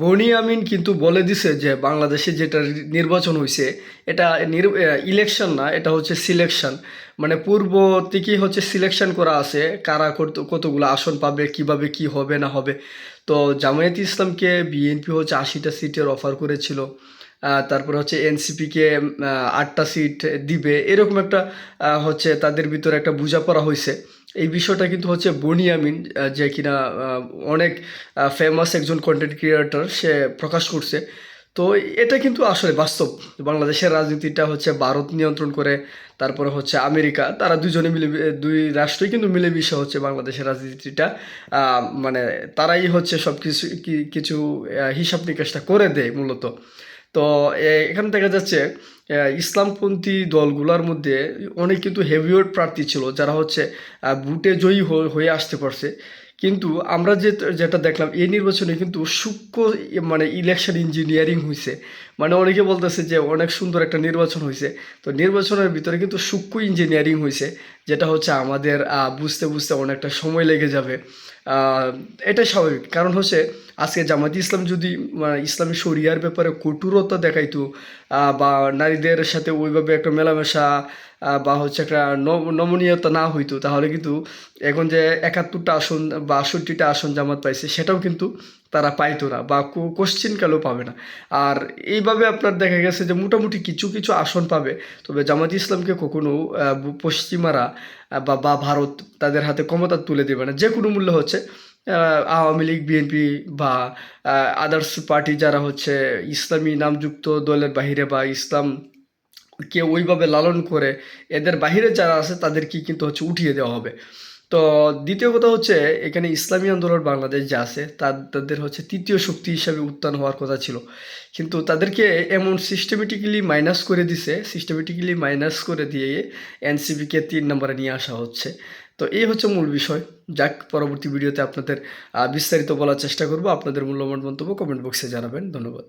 বনি আমিন কিন্তু বলে দিছে যে বাংলাদেশে যেটা নির্বাচন হয়েছে এটা ইলেকশন না, এটা হচ্ছে সিলেকশন মানে পূর্ব থেকেই হচ্ছে সিলেকশন করা আছে, কারা কত, কতগুলো আসন পাবে, কীভাবে কি হবে, না হবে। তো জামায়াত ইসলামকে বিএনপি হচ্ছে আশিটা সিটের অফার করেছিল তারপরে হচ্ছে এনসিপিকে আটটা সিট দিবে, এরকম একটা হচ্ছে তাদের ভিতরে একটা বোঝাপড়া হয়েছে এই বিষয়টা কিন্তু হচ্ছে বনিয়ামিন যে কিনা অনেক ফেমাস একজন কন্টেন্ট ক্রিয়েটর সে প্রকাশ করছে। তো এটা কিন্তু আসলে বাস্তব। বাংলাদেশের রাজনীতিটা হচ্ছে ভারত নিয়ন্ত্রণ করে, তারপরে হচ্ছে আমেরিকা। তারা দুজনে মিলে, দুই রাষ্ট্রই কিন্তু মিলেমিশে হচ্ছে বাংলাদেশের রাজনীতিটা। মানে তারাই হচ্ছে সব কিছু কিছু হিসাব নিকাশটা করে দেয় মূলত। তো এখানে দেখা যাচ্ছে ইসলামপন্থী দলগুলোর মধ্যে অনেক কিন্তু হেভিওয়েট প্রার্থী ছিল, যারা হচ্ছে বুটে জয়ী হয়ে আসতে পারছে। কিন্তু আমরা যে, যেটা দেখলাম এই নির্বাচনে কিন্তু সূক্ষ্ম মানে ইলেকশন ইঞ্জিনিয়ারিং হয়েছে মানে অনেকে বলতেছে যে, অনেক সুন্দর একটা নির্বাচন হয়েছে তো নির্বাচনের ভিতরে কিন্তু সূক্ষ্ম ইঞ্জিনিয়ারিং হয়েছে যেটা হচ্ছে আমাদের বুঝতে বুঝতে অনেকটা সময় লেগে যাবে। এটাই স্বাভাবিক। কারণ হচ্ছে আজকে জামাত ইসলাম যদি ইসলামী শরিয়ার ব্যাপারে কঠোরতা দেখাইতো বা নারীদের সাথে ওইভাবে একটা মেলামেশা বা হচ্ছে একটা নমনীয়তা না হইতো, তাহলে কিন্তু এখন যে একাত্তরটা আসন বা আষট্টিটা আসন জামাত পাইছে, সেটাও কিন্তু তারা পাইতো না বা কোশ্চিন কালেও পাবে না। আর এইভাবে আপনার দেখা গেছে যে মোটামুটি কিছু কিছু আসন পাবে, তবে জামাত ইসলামকে কখনো পশ্চিমারা বা ভারত তাদের হাতে ক্ষমতা তুলে দেবে না। যে কোনো মূল্য হচ্ছে আওয়ামী লীগ, বিএনপি বা আদার্স পার্টি যারা হচ্ছে ইসলামী নামযুক্ত দলের বাহিরে বা ইসলাম কে ওইভাবে লালন করে এদের বাহিরে যারা আছে তাদেরকে কিন্তু হচ্ছে উঠিয়ে দেওয়া হবে। তো দ্বিতীয় কথা হচ্ছে, এখানে ইসলামী আন্দোলন বাংলাদেশ যা আছে তাদের হচ্ছে তৃতীয় শক্তি হিসাবে উত্থান হওয়ার কথা ছিল। কিন্তু তাদেরকে এমন সিস্টেমেটিক্যালি মাইনাস করে দিছে সিস্টেমেটিক্যালি মাইনাস করে দিয়ে এনসিপিকে তিন নম্বরে নিয়ে আসা হচ্ছে। তো এই হচ্ছে মূল বিষয়। যাক, পরবর্তী ভিডিওতে আপনাদের বিস্তারিত বলার চেষ্টা করব। আপনাদের মূল্যবান মন্তব্য কমেন্ট বক্সে জানাবেন। ধন্যবাদ।